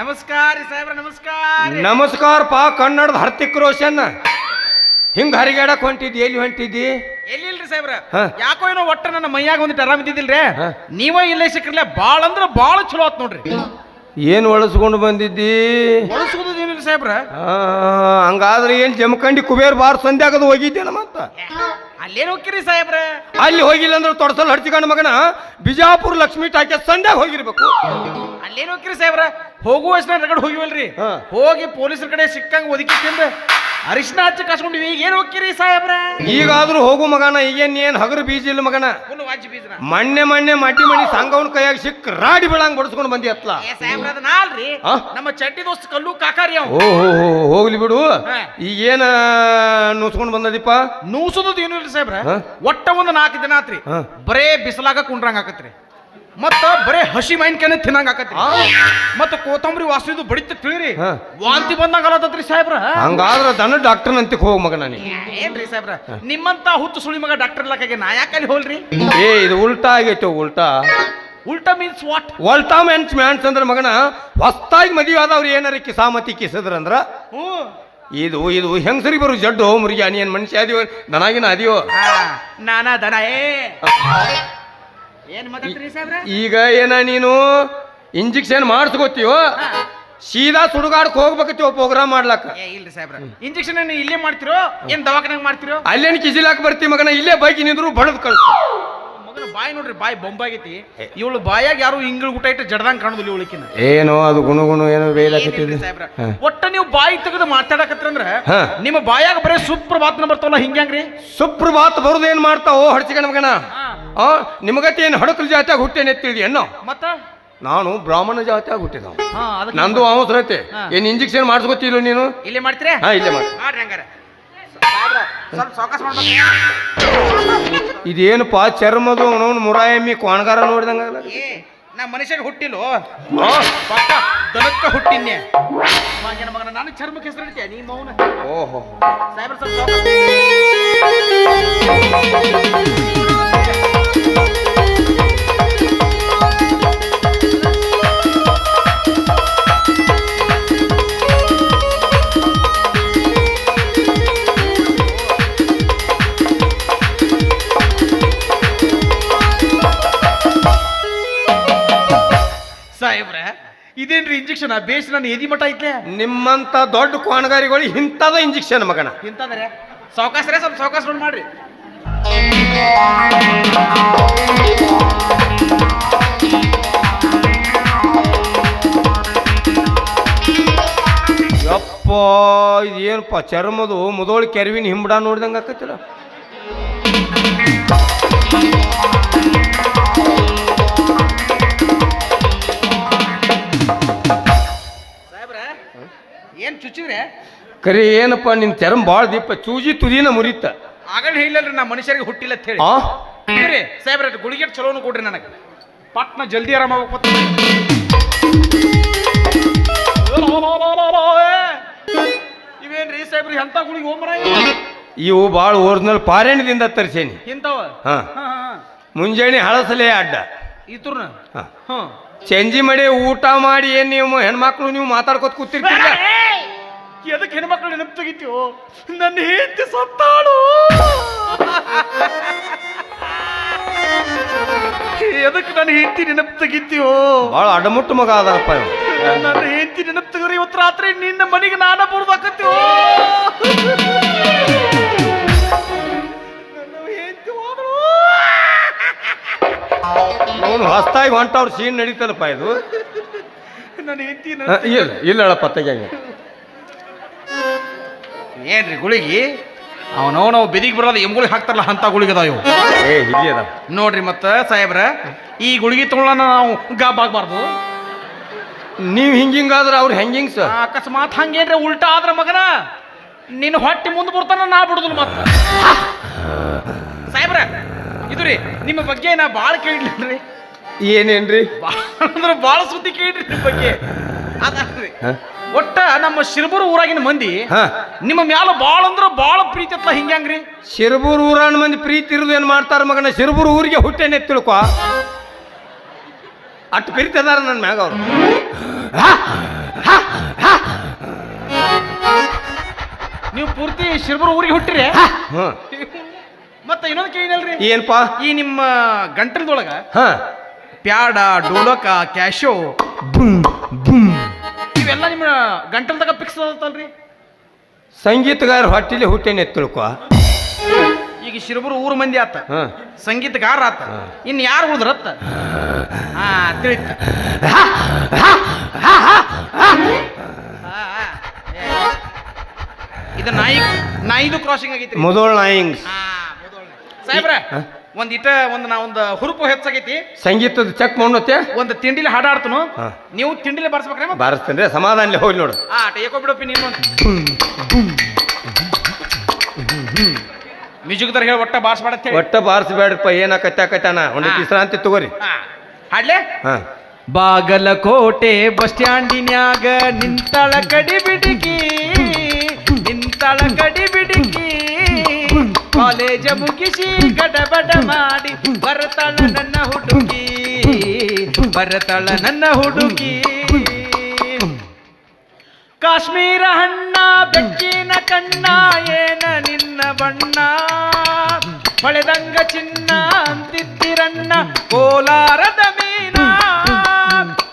ನಮಸ್ಕಾರ ರೀ ಸಾಹೇಬ್ರ ನಮಸ್ಕಾರ ನಮಸ್ಕಾರ ಪಾ ಕನ್ನಡದ ಹರ್ತಿಕ್ ರೋಷನ್. ಹಿಂಗ್ ಹರಿಗಾಡಕ್ ಹೊಂಟಿದ್ದಿ ಎಲ್ಲಿ ಹೊಂಟಿದ್ದಿ? ಎಲ್ಲಿ ಇಲ್ರಿ ಸಾಹೇಬ್ರ? ಹಾ. ಯಾಕೋ ಏನೋ ಒಟ್ಟ ನನ್ನ ಮೈಯಾಗ ಒಂದಿಟ್ಟು ಆರಾಮ್ ಇದ್ದಿದ್ದಿಲ್ರಿ? ಹಾ. ನೀವ ಇಲ್ಲೇ ಸಿಕ್ಕಿರ್ಲೆ ಬಾಳ ಅಂದ್ರ ಬಾಳ ಚಲೋ ಆತ್ ನೋಡ್ರಿ. ಏನ್ ಒಳಸ್ಕೊಂಡು ಬಂದಿದ್ದಿ? ಬಳಸುವುದು ಏನಿಲ್ಲ ಸಾಹೇಬ್ರ? ಆ, ಹಂಗಾದ್ರೆ ಏನ್ ಜಮಖಂಡಿ ಕುಬೇರ್ ಬಾರ್ ಸಂಧ್ಯಾಗದ ಹೋಗಿದ್ದೇನ ಮತ್ತ? ಅಲ್ಲೇನ್ ಹೋಗ್ತೀರಿ ಸಾಹೇಬ್ರ? ಅಲ್ಲಿ ಹೋಗಿಲ್ಲ ಅಂದ್ರೆ ತೊಡಸಲ್ ಹಡ್ತಿಕೊಂಡ ಮಗನ ಬಿಜಾಪುರ ಲಕ್ಷ್ಮಿ ಟಾಕೆ ಸಂಧ್ಯಾಗ ಹೋಗಿರ್ಬೇಕು. ಅಲ್ಲೇ ಹೋಗ್ತೀರಿ ಸಾಹೇಬ್ರ? ಹೋಗುವ ರಗಡ್ ಹೋಗಿವಲ್ರಿ. ಹಾ. ಹೋಗಿ ಪೊಲೀಸರ ಕಡೆ ಸಿಕ್ಕಂಗ ಒದಕಿ ತಿಂದ ಅರಿಶಿನ ಹಚ್ಚಿ ಕಾಸ್ಕೊಂಡಿವಿ. ಈಗ ಏನು ಹೋಗ್ತೀರಿ ಸಾಹೇಬ್ರ? ಈಗಾದ್ರೂ ಹೋಗು ಮಗನ ಈಗೇನ್ ಏನ್ ಹಗರು ಬೀಜ ಇಲ್ಲ ಮಗನ? ಫುಲ್ ಬೀಜನ ಮಣ್ಣೆ ಮಣ್ಣೆ ಮಟ್ಟಿ ಮಣಿ ಸಂಘವನ್ ಕೈಯಾಗ ಸಿಕ್ಕ ರಾಡಿ ಬೀಳಂಗ್ ಬಡಿಸ್ಕೊಂಡು ಬಂದಿ ಅತ್ಲ. ಏ ಸಾಹೇಬ್ರ ಅದ ನಾಲ್ರಿ. ಆ? ನಮ್ಮ ಚಟ್ಟಿ ದೋಸ್ತ ಕಲ್ಲು ಕಾಕಾರಿ ಓಹೋ ಹೋಗ್ಲಿ ಬಿಡು. ಹಾ. ಈಗೇನ ನುಸ್ಕೊಂಡು ಬಂದದಿಪ್ಪ? ನೂಸೋದು ಏನು ಇಲ್ರಿ ಸಾಹೇಬ್ರ. ಹಾ? ಒಟ್ಟ ಒಂದು ನಾಲ್ಕು ದಿನ ಆತ್ರಿ. ಹಾ. ಬರೇ ಬಿಸಿಲಾಗ ಕುಂಡ್ರಂಗ ಆಕತ್ರಿ. ಮತ್ತ ಬರೇ ಹಸಿ ಮಾವಿನಕಾಯಿನ ತಿನ್ನಂಗ ಆಕತಿ ಮತ್ತ ಕೋತಂಬರಿ ವಾಸಿದು ಬಡಿತ ತಿಳಿರಿ. ಹಾ. ವಾಂತಿ ಬಂದಂಗ ಅಲತ್ರಿ ಸಾಹೇಬ್ರ. ಹಂಗಾದ್ರ ದನ ಡಾಕ್ಟರ್ ಅಂತಿಕ್ ಹೋಗ್ ಮಗ ನಾನು. ಏನ್ರಿ ಸಾಹೇಬ್ರ? ನಿಮ್ಮಂತ ಹುತ್ತು ಸುಳಿ ಮಗ ಡಾಕ್ಟರ್ ಇಲಾಖೆಗೆ ನಾ ಯಾಕಲ್ಲಿ ಹೋಲ್ರಿ ಏ ಇದು ಉಲ್ಟಾ ಆಗೈತೆ ಉಲ್ಟಾ. ಉಲ್ಟಾ ಮೀನ್ಸ್ ವಾಟ್ ಉಲ್ಟಾ ಮೆನ್ಸ್ ಮ್ಯಾನ್ಸ್ ಅಂದ್ರ ಮಗನ ಹೊಸ್ತಾಗಿ ಮದುವೆ ಆದವ್ರು ಏನಾರ ಕಿಸಾಮತಿ ಕಿಸದ್ರಂದ್ರ ಹ್ಞೂ. ಇದು ಇದು ಹೆಂಗಸರಿ ಬರು ಜಡ್ಡು ಮುರುಗಿ ಅನಿಯನ್ ಮನುಷ್ಯ ಅದಿವ ದನಾಗಿನ ಅದಿಯೋ. ಆ, ನಾನಾ ದನ ಏ. ಈಗ ಏನ ನೀನು ಇಂಜೆಕ್ಷನ್ ಮಾಡಿಸ್ಕೋತೀವೋ ಸೀದಾ ಸುಡುಗಾಡಕ್ ಹೋಗ್ಬೇಕತ್ತೀವ ಪ್ರೋಗ್ರಾಮ್ ಮಾಡ್ಲಾಕ ಇಲ್ಲ ಇಲ್ರಿ ಸಾಹೇಬ್ರ. ಇಂಜೆಕ್ಷನ್ ಇಲ್ಲೇ ಮಾಡ್ತಿರೋ? ಏನ್ ದವಾಖಾನಾಗ ಮಾಡ್ತಿರೋ? ಅಲ್ಲೇನ್ ಕಿಜಿಲಾಕ ಬರ್ತಿ ಮಗನ? ಇಲ್ಲೇ ಬೈಕ್ ನಿಂದ್ರು ಬಡದ್ ಕಳ್ಸ. ಮಗನ ಬಾಯಿ ನೋಡ್ರಿ ಬಾಯಿ ಬೊಂಬಾಗೈತಿ. ಇವಳು ಬಾಯಾಗ ಯಾರು ಇಂಗ್ಳು ಊಟ ಇಟ್ಟು ಜಡದಂಗ್ ಕಾಣುದಿಲ್ಲ ಇವಳಿಕಿನ ಏನೋ ಅದು ಗುಣಗುಣ ಗುಣು ಏನೋ ಬೇಯ್ಲಾಕತ್ತಿದ್ರಿ ಸಾಹೇಬ್ರ? ಒಟ್ಟ ನೀವು ಬಾಯಿ ತೆಗೆದು ಮಾತಾಡಕತ್ರಂದ್ರ. ನಿಮ್ಮ ಬಾಯಾಗ ಬರೀ ಸುಪ್ರಭಾತ್ನ ಬರ್ತಾವಲ್ಲ ಹಿಂಗ್ಯಾಂಗ್ರಿ? ಸುಪ್ರಭಾತ್ ಬರುದೇನ್ ಮಾಡ್ತಾವೋ ಹಡ್ಸಿಕಣ ಮಗನ. ಆ ನಿಮಗತ್ತೇನು ಏನು ಹಡಕಲ್ ಜಾತ್ಯಾಗ ಹುಟ್ಟೇನೆ ತಿಳಿದಿ ಅನ್ನೋ ಮತ್ತ? ನಾನು ಬ್ರಾಹ್ಮಣ ಜಾತ್ಯಾಗ ಹುಟ್ಟಿದ ಹಾ ಅದಕ್ಕೆ ನಂದು ಅವಸರತೆ. ಐತೆ ಏನ್ ಇಂಜೆಕ್ಷನ್ ಮಾಡಿಸ್ಕೊತಿಲ್ಲ ನೀನು? ಇಲ್ಲೇ ಮಾಡ್ತೀರಾ? ಹಾ ಇಲ್ಲೇ ಮಾಡಿ. ಮಾಡ್ರಿ ಹಂಗಾರ. ಸ್ವಲ್ಪ ಸಾವಕಾಶ ಮಾಡ್ಬೇಕು. ಇದೇನಪ್ಪ ಚರ್ಮದು ಅವನವನು ಮುರಾಯಮ್ಮಿ ಕೋಣಗಾರ ನೋಡಿದಂಗ ಏ ನಾ ಮನುಷ್ಯಗೆ ಹುಟ್ಟಿಲ್ಲೋ ಪಕ್ಕ ದನಕ್ಕ ಹುಟ್ಟಿನ್ನೆ ಮಗನ ಮಗನ ನಾನು ಚರ್ಮಕ್ಕೆ ಹೆಸರು ಇಡ್ತೀಯ ನೀ ಮೌನ. ಓಹೋ. ಸಾಹೇಬ್ರ ಸ್ವಲ್ಪ ಸಾವ್ಕಾಶ. ಸಾಹೇಬ್ರ ಇದೇನ್ರಿ ಇಂಜೆಕ್ಷನ್ ಬೇಸ್ ನಾನು ಎದಿ ಮಠ ಐತ್ಲೆ? ನಿಮ್ಮಂತ ದೊಡ್ಡ ಕೋಣಗಾರಿಗಳು ಇಂಥದ ಇಂಜೆಕ್ಷನ್ ಮಗನ? ಇಂಥದ್ರೆ? ಸಾವಕಾಶರೇ ಸ್ವಲ್ಪ ಸಾವಕಾಶ ನೋಡಿ ಮಾಡ್ರಿ. ಯಪ್ಪ ಇದೇನಪ್ಪ ಚರ್ಮದು ಮುದೋಳಿ ಕೆರವಿನ ಹಿಂಬಡ ನೋಡಿದಂಗ ಆಕತಿಲ್ಲ? ಏನ್ ಚುಚ್ಚಿದ್ರೆ ಕರೆ ಏನಪ್ಪ ನಿನ್ ಚರ್ಮ ಭಾಳ ದೀಪ ಚೂಜಿ ತುದಿನ ಮುರಿತ. ಆಗಲ್ ಹೇಳಿಲ್ಲರಿ ನಾ ಮನುಷ್ಯರಿಗೆ ಹುಟ್ಟಿಲ್ಲ ಅಂತ ಹೇಳಿ. ಆ? ಸಾಹೇಬ್ರ ಗುಳಿಗೆ ಚಲೋನು ಕೊಡ್ರಿ ನನಗೆ. ಪಟ್ನ ಜಲ್ದಿ ಆರಾಮ ಇವೇನ್ರಿ ಸಾಹೇಬ್ರಿ ಎಂತ ಗುಳಿಗೆ ಹೋಮರ ಇವು ಭಾಳ ಓರಿಜಿನಲ್ ಪಾರಾಯಣದಿಂದ ತರಿಸೇನಿ. ಇಂಥವ? ಹಾ. ಹಾ ಹಾ ಮುಂಜಾನೆ ಹಳಸಲೇ ಅಡ್ಡ. ಹಾ. ಹ್ಮ್ ಚಂಜಿ ಮಾಡಿ ಊಟ ಮಾಡಿ ಏನ್ ನೀವು ಹೆಣ್ಮಕ್ಳು ನೀವು ಮಾತಾಡ್ಕೊತ ಕೂತಿರ್ತೀರ? ಎದಕ್ಕೆ ಹೆಣ್ಮಕ್ಳು ನೆನಪು ತೆಗಿತೀವೋ ನನ್ನ ಹೆಂಡತಿ ಸತ್ತಾಳು. ಎದಕ್ಕೆ ನನ್ನ ಹೆಂಡತಿ ನೆನಪು ತೆಗಿತೀವೋ ಭಾಳ ಅಡಮುಟ್ಟು ಮಗ ಅದಪ್ಪ ನನ್ನ ಹೆಂಡತಿ ನೆನಪು ತೆಗರಿ ಇವತ್ತು ರಾತ್ರಿ ನಿನ್ನ ಮನೆಗೆ ನಾನ ಬರ್ದಾಕತ್ತೀವೋ ಅವನು ಹೊಸ್ತಾಗಿ ಹೊಂಟವ್ರ ಸೀನ್ ನಡೀತಲ್ಲಪ್ಪ ಇದು. ನನ್ನ ಹೆಂಡತಿ ಇಲ್ಲ ಪತ್ತೆಗೆ ಹೇಳಪ್ಪ ಏನ್ರಿ ಗುಳಿಗಿ? ಅವನವನು ಬೆದಿಗೆ ಬರೋದು ಎಮ್ಗುಳಿಗೆ ಹಾಕ್ತಾರಲ್ಲ ಅಂತ ಗುಳಿಗೆ ಅದಾವ ಇವು. ಏ ನೋಡ್ರಿ ಮತ್ತ ಸಾಹೇಬ್ರ ಈ ಗುಳಿಗೆ ತಗೊಳ್ಳೋಣ ನಾವು ಗಾಬ್ ಆಗ್ಬಾರ್ದು. ನೀವು ಹಿಂಗಿಂಗಾದ್ರೆ ಅವ್ರು ಹೆಂಗಿಂಗ್ ಸರ್ ಅಕಸ್ಮಾತ್ ಹಂಗೇನ್ರಿ ಉಲ್ಟಾ ಆದ್ರ ಮಗನ? ನಿನ್ನ ಹೊಟ್ಟೆ ಮುಂದೆ ಬರ್ತಾನ ನಾ ಬಿಡುದಿಲ್ಲ ಮತ್ತೆ. ಸಾಹೇಬ್ರ ಇದು ರೀ ನಿಮ್ಮ ಬಗ್ಗೆ ನಾ ಭಾಳ ಕೇಳಿಲ್ರಿ ಏನೇನ್ರಿ? ಭಾಳ ಅಂದ್ರೆ ಭಾಳ ಸುದ್ದಿ ಕೇಳ್ರಿ ನಿಮ್ಮ ಬಗ್ಗೆ. ಅದ? ಒಟ್ಟ ನಮ್ಮ ಶಿರಬೂರು ಊರಾಗಿನ ಮಂದಿ ಹಾ. ನಿಮ್ಮ ಮ್ಯಾಲ ಬಾಳ ಅಂದ್ರ ಬಾಳ ಪ್ರೀತಿ ಅತ್ಲ ಹಿಂಗ್ಯಾಂಗ್ರಿ ಶಿರಬೂರು ಊರಾನ ಮಂದಿ ಪ್ರೀತಿ ಇರೋದು ಏನ್ ಮಾಡ್ತಾರ ಮಗನ? ಶಿರಬೂರು ಊರಿಗೆ ಹುಟ್ಟೇನೆ ತಿಳ್ಕೊ. ಅಟ್ಟು ಅದಾರ ನನ್ನ ಮ್ಯಾಗ ಅವ್ರು. ನೀವು ಪೂರ್ತಿ ಶಿರಬೂರು ಊರಿಗೆ ಹುಟ್ಟಿರಿ? ಹ್ಞೂ ಮತ್ತೆ ಇನ್ನೊಂದು ಕೇಳಿನಲ್ರಿ ಏನಪ್ಪ ಈ ನಿಮ್ಮ ಗಂಟಲದೊಳಗ ಹಾ. ಪ್ಯಾಡ ಡೋಲಕ ಕ್ಯಾಶೋ ಇವೆಲ್ಲ ನಿಮ್ಮ ಗಂಟಲ್ದಾಗ ಫಿಕ್ಸ್ ಆದತ್ತಲ್ರಿ? ಸಂಗೀತಗಾರ ಹೊಟ್ಟಿಲಿ ಹುಟ್ಟೇನೆ ತಿಳ್ಕೊ. ಈಗ ಶಿರಬರು ಊರು ಮಂದಿ ಆತ. ಹಾ. ಸಂಗೀತಗಾರ ಆತ. ಇನ್ ಯಾರು ಉಳಿದ್ರತ್ತ ಹಾ ತಿಳಿತ. ಇದು ನಾಯಿ ನಾಯಿದು ಕ್ರಾಸಿಂಗ್ ಆಗೈತಿ ಮುದೋಳ್ ನಾಯಿಂಗ್. ಸಾಹೇಬ್ರ? ಒಂದ್ ಇಟ ಒಂದು ನಾ ಒಂದು ಹುರುಪು ಹೆಚ್ಚಾಗೈತಿ. ಸಂಗೀತದ ಚೆಕ್ ಮಾಡೋತ್ತೆ ಒಂದು ತಿಂಡಿಲಿ ಹಾಡಾಡ್ತನು. ನೀವು ತಿಂಡಿಲಿ ಬಾರಿಸ್ಬೇಕ್ರಿ ಬಾರಿಸ್ತೇನೆ ಸಮಾಧಾನಲಿ ಹೋಗಿ ನೋಡು. ಆ ಟೇಕೋ ಬಿಡಪ್ಪಿ ನೀನು. ಮ್ಯೂಸಿಕ್ದಾರ ಹೇಳಿ ಒಟ್ಟ ಬಾರಿಸ್ಬೇಡ ಅಂತ ಹೇಳಿ. ಒಟ್ಟ ಬಾರಿಸ್ಬೇಡ್ರಪ್ಪ ಕತ್ತಾನ ಒಂದು. ವಿಶ್ರಾಂತಿ ತಗೋರಿ. ಹಾ. ಹಾಡ್ಲೆ? ಬಾಗಲ ಬಾಗಲಕೋಟೆ ಬಸ್ ಸ್ಟ್ಯಾಂಡಿನ್ಯಾಗ ನಿಂತಳ ಕಡಿ ಬಿಡಿಗಿ ನಿಂತಳ ಕಡಿ ಬಿಡಿಗಿ ಕಾಲೇಜ ಮುಗಿಸಿ ಗಡಬಡ ಮಾಡಿ ಬರತಳ ನನ್ನ ಹುಡುಗಿ, ಬರತಳ ನನ್ನ ಹುಡುಗಿ. ಕಾಶ್ಮೀರ ಹಣ್ಣ, ಬೆಕ್ಕಿನ ಕಣ್ಣ, ಏನ ನಿನ್ನ ಬಣ್ಣ? ಹೊಳೆದಂಗ ಚಿನ್ನ ಅಂತಿದ್ದಿರಣ್ಣ ಕೋಲಾರದ ಮೀನ?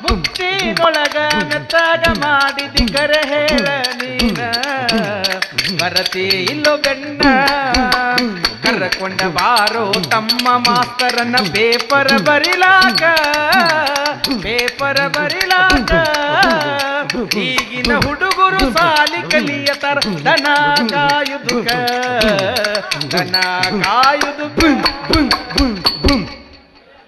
ಮುಕ್ತಿನೊಳಗ ಮೆತ್ತಾಗ ಮಾಡಿದಿ ಕರೆ ಹೇಳ ನೀನ? ಬರತಿ ಇಲ್ಲೋ ಬೆಣ್ಣ? ಕರ್ಕೊಂಡ ಬಾರೋ ತಮ್ಮ ಮಾಸ್ತರನ್ನ ಪೇಪರ್ ಬರಿಲಾಕ ಪೇಪರ್ ಬರಿಲಾಕ. ಈಗಿನ ಹುಡುಗರು ಸಾಲಿ ಕಲಿಯತರ ದನ ಕಾಯುದುಕ ದನ ಕಾಯುದುಕ.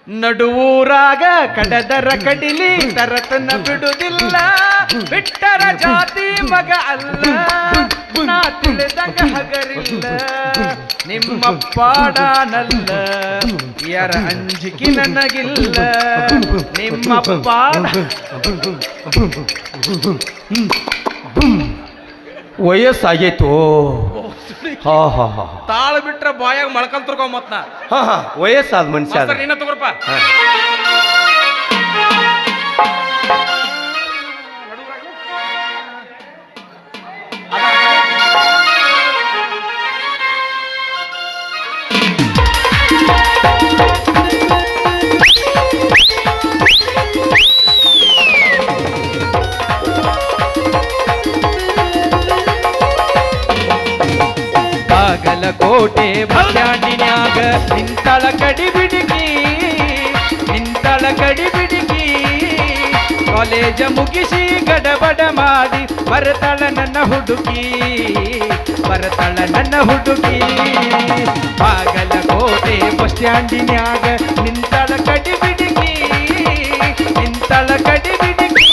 ನಡುವೂರಾಗ ಕಡದರ ಕಡಿಲಿ ತರತನ ಬಿಡುವುದಿಲ್ಲ ಬಿಟ್ಟರ ಜಾತಿ ಮಗ ಅಲ್ಲ. ನಾ ತಿಳಿದಂಗ ಹಗರಿಲ್ಲ. ನಿಮ್ಮ ಪಾಡಾನಲ್ಲ. ಯಾರ ಅಂಜಿಕೆ ನನಗಿಲ್ಲ. ನಿಮ್ಮ ಪಾಡ ವಯಸ್ಸಾಗೈತು. ಹಾ ಹಾ ಹಾ ತಾಳ ಬಿಟ್ರ ಬಾಯಾಗ ಮಳ್ಕಲ್ ತುರ್ಕೊ ಮತ್ ನಾ. ಹಾ ಹಾ ವಯಸ್ಸಾದ ಮನುಷ್ಯ ನೀನ ಮಾಸ್ತರ್ ಹಾ. ಬಸ್ಟ್ಯಾಂಡಿನ್ಯಾಗ ನಿಂತಳ ಕಡಿ ಬಿಡಿಕಿ ನಿಂತಳ ಕಡಿ ಬಿಡಿಕಿ ಕಾಲೇಜ ಮುಗಿಸಿ ಗಡಬಡ ಮಾಡಿ ಬರತಳ ನನ್ನ ಹುಡುಗಿ ಬರತಳ ನನ್ನ ಹುಡುಗಿ ಬಾಗಲಕೋಟೆ ಬಸ್ಟ್ಯಾಂಡಿನ್ಯಾಗ ನಿಂತಳ ಕಡಿ ಬಿಡಿಕಿ ನಿಂತಳ ಕಡಿ ಬಿಡಿಕಿ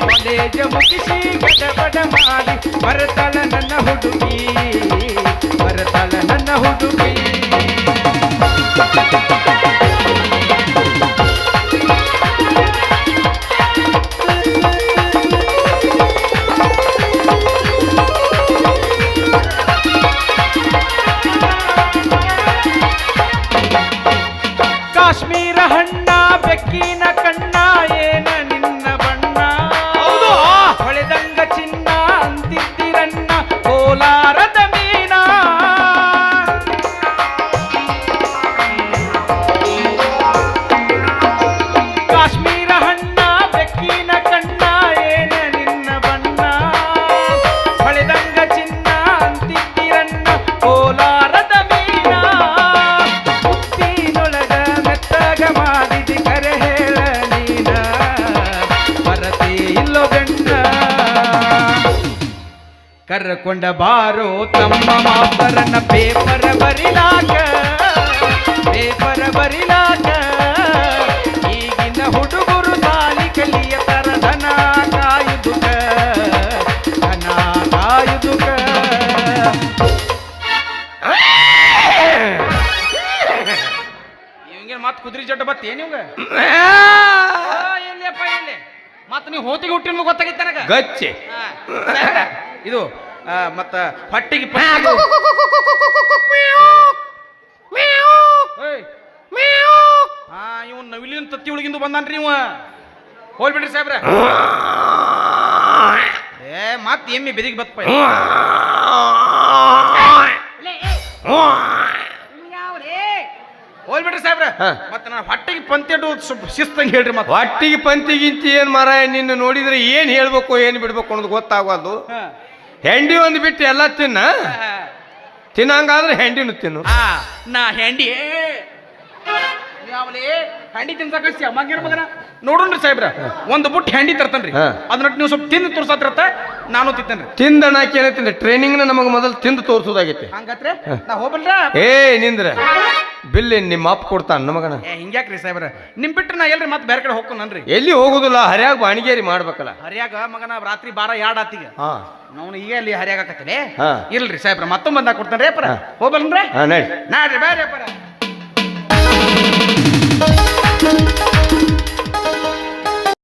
ಕಾಲೇಜ ಮುಗಿಸಿ ಗಡಬಡ ಮಾಡಿ ಬರತಾಳ ನನ್ನ ಹುಡುಗಿ ಬರತಾಳ ನನ್ನ ಹುಡುಗಿ ಕರ್ಕೊಂಡ ಬಾರೋ ತಮ್ಮ ಮಾಸ್ತರನ್ನ ಪೇಪರ ಬರಿಲಾಕ ಪೇಪರ ಬರಿಲಾಕ. ಈಗಿನ ಹುಡುಗರು ಸಾಲಿ ಕಲಿಯತರ ಧನ ಕಾಯುದುಕ ಧನ ಕಾಯುದುಕ. ಇವಂಗೆ ಮತ್ತೆ ಕುದುರೆ ಜೊಟ್ಟ ಬತ್ತಿ ಏನು ಎಲ್ಲಿಯಪ್ಪ ಎಲ್ಲಿ ಮತ್ತೆ ನೀವು ಹೋತಿಗೆ ಹುಟ್ಟಿನ ಗೊತ್ತಾಗಿತ್ತ ಗಚ್ಚೆ. ಇದು ಮತ್ತ ಹೊಟ್ಟಿಗೆ ಪಟ್ಟಿಗೆ ಏಯ್, ಹಾ ಇವ್ ನವಿಲಿನ ತತ್ತಿ ಒಳಗಿಂದ ಬಂದಾನ್ರಿ ಇವ. ಹೋಲ್ಬಿಡ್ರಿ ಸಾಹೇಬ್ರ. ಏ ಮತ್ ಎಮ್ಮಿ ಬೆದಿಗೆ ಬತ್ತ ಹೋಲ್ಬಿಡ್ರಿ ಸಾಹೇಬ್ರ. ಮತ್ತೆ ನಾನು ಹೊಟ್ಟೆಗೆ ಪಂತಿ ಶಿಸ್ತಂಗೆ ಹೇಳ್ರಿ ಮತ್ತೆ. ಹೊಟ್ಟಿಗೆ ಪಂತಿಗಿಂತ ಏನ್ ಮರ ನಿನ್ನ ನೋಡಿದ್ರೆ ಏನ್ ಹೇಳ್ಬೇಕು ಏನ್ ಬಿಡ್ಬೇಕು ಅನ್ನೋದು ಗೊತ್ತಾಗೋದು ಹಾ. ಹೆಂಡಿ ಒಂದು ಬಿಟ್ಟು ಎಲ್ಲ ತಿನ್ನ. ತಿನ್ನಂಗಾದ್ರೆ ಹೆಂಡಿನೂ ತಿನ್ನು. ನಾ ಹೆಂಡಿ. ಹೆಂಡಿ ಅಮ್ಮಗಿರ ಮಗನ? ನೋಡೋಣ್ರಿ ಸಾಹೇಬ್ರ ಒಂದು ಬುಟ್ ಹ್ಯಾಂಡಿ ತರ್ತನ್ರಿ. ಹಾ. ಅದನ್ನ ನೀವು ಸ್ವಲ್ಪ ತಿಂದು ತೋರ್ಸತ್ರತ್ತ ನಾನು ತಿಂತೇನ್ರಿ. ತಿಂದಣಾಕಿ ಏನೈತಿ ಟ್ರೈನಿಂಗ್ನ ನಮಗೆ ಮೊದಲು ತಿಂದು ತೋರಿಸೋದಾಗೈತಿ. ಹಂಗತ್ರೆ ನಾ ಹೋಗ್ಬಲ್ರ? ಏ ನಿಂದ್ರ. ಬಿಲ್ಲಿ ನಿಮ್ಮ ಅಪ್ಪ ಕೊಡ್ತಾನ ನಮಗನ? ಏ ಹಿಂಗ್ಯಾಕ್ರಿ ಸಾಹೇಬ್ರ ನಿಮ್ ಬಿಟ್ರೆ ನಾ ಎಲ್ರಿ ಮತ್ತೆ ಬೇರೆ ಕಡೆ ಹೋಗ್ಕೊಂಡ್ರಿ ಎಲ್ಲಿ ಹೋಗುದಿಲ್ಲ ಹರಿಯಾಗ ಬಾಣಿಗೇರಿ ಮಾಡ್ಬೇಕಲ್ಲ. ಹರಿಯಾಗ ಮಗನ ರಾತ್ರಿ ಬಾರ ಎರಡ್ ಆತಿಗೆ ಹಾ. ನಾವು ಈಗ ಅಲ್ಲಿ ಹರಿಯಾಗ. ಇಲ್ರಿ ಸಾಹೇಬ್ರ ಮತ್ತೊಂದು ಬಂದಾಗ ಕೊಡ್ತಾನೆ ಅಪ್ಪರ. ಹಾ. ನಾಡ್ರಿ ಬೇರೆ ಪರ ನಾಡ್ರಿ ಬೇರೆ ಅಪ್ಪರ.